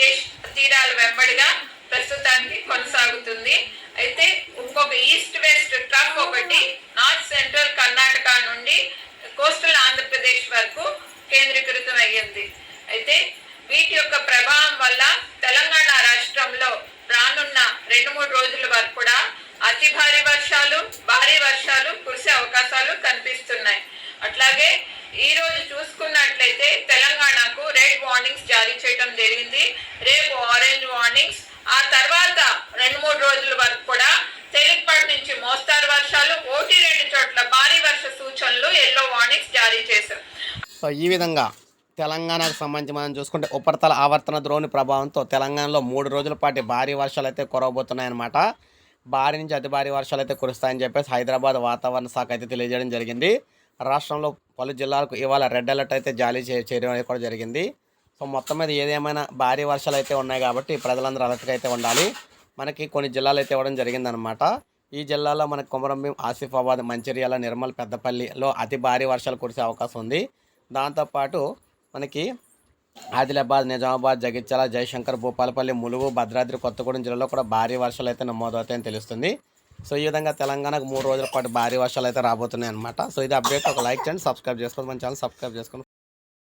ఆంధ్రప్రదేశ్ తీరాల వెంబడిగా ప్రస్తుతానికి కొనసాగుతుంది. అయితే ఇంకొక ఈస్ట్ వెస్ట్ ట్రఫ్ ఒకటి నార్త్ సెంట్రల్ కర్ణాటక నుండి కోస్టల్ ఆంధ్రప్రదేశ్ వరకు కేంద్రీకృతం అయ్యింది అయితే వీటి యొక్క ప్రభావం వల్ల తెలంగాణ రాష్ట్రంలో రానున్న రెండు మూడు రోజుల వరకు కూడా అతి భారీ వర్షాలు భారీ వర్షాలు కురిసే అవకాశాలు కనిపిస్తున్నాయి. అట్లాగే ఈ రోజు చూసుకున్నట్లయితే తెలంగాణకు రెడ్ వార్నింగ్స్ జారీ చేయడం జరిగింది. ఆ తర్వాత రెండు మూడు రోజుల వరకు కూడా తేలికపాటి నుంచి మోస్తారు వర్షాలు. ఒకటి రెండు చోట్ల భారీ వర్ష సూచనలు ఎల్లో వార్నింగ్స్ జారీ చేశారు. సో ఈ విధంగా తెలంగాణకు సంబంధించి మనం చూసుకుంటే ఉపరితల ఆవర్తన ద్రోణి ప్రభావంతో తెలంగాణలో మూడు రోజుల పాటు భారీ వర్షాలు అయితే కురవబోతున్నాయన్నమాట. భారీ నుంచి అతి భారీ వర్షాలు అయితే కురుస్తాయని చెప్పేసి హైదరాబాద్ వాతావరణ శాఖ అయితే తెలియజేయడం జరిగింది. రాష్ట్రంలో పలు జిల్లాలకు ఇవాళ రెడ్ అలర్ట్ అయితే జారీ చేయడం అనేది కూడా జరిగింది. సో మొత్తం మీద ఏదేమైనా భారీ వర్షాలు అయితే ఉన్నాయి కాబట్టి ప్రజలందరూ అలర్ట్గా అయితే ఉండాలి. మనకి కొన్ని జిల్లాలు అయితే ఇవ్వడం జరిగిందనమాట ఈ జిల్లాలో మన కొమరంభీం ఆసిఫాబాద్ మంచిర్యాల నిర్మల్ పెద్దపల్లిలో అతి భారీ వర్షాలు కురిసే అవకాశం ఉంది. దాంతోపాటు మనకి ఆదిలాబాద్ నిజామాబాద్ జగిత్యాల జయశంకర్ భూపాలపల్లి ములుగు భద్రాద్రి కొత్తగూడెం జిల్లాలో కూడా భారీ వర్షాలు అయితే నమోదవుతాయని తెలుస్తుంది. సో ఈ విధంగా తెలంగాణకు మూడు రోజుల పాటు భారీ వర్షాలు అయితే రాబోతున్నాయి అనమాట సో ఇది అప్డేట్. ఒక లైక్ చేయండి సబ్స్క్రైబ్ చేసుకోండి. మన ఛానల్ సబ్స్క్రైబ్ చేసుకోండి.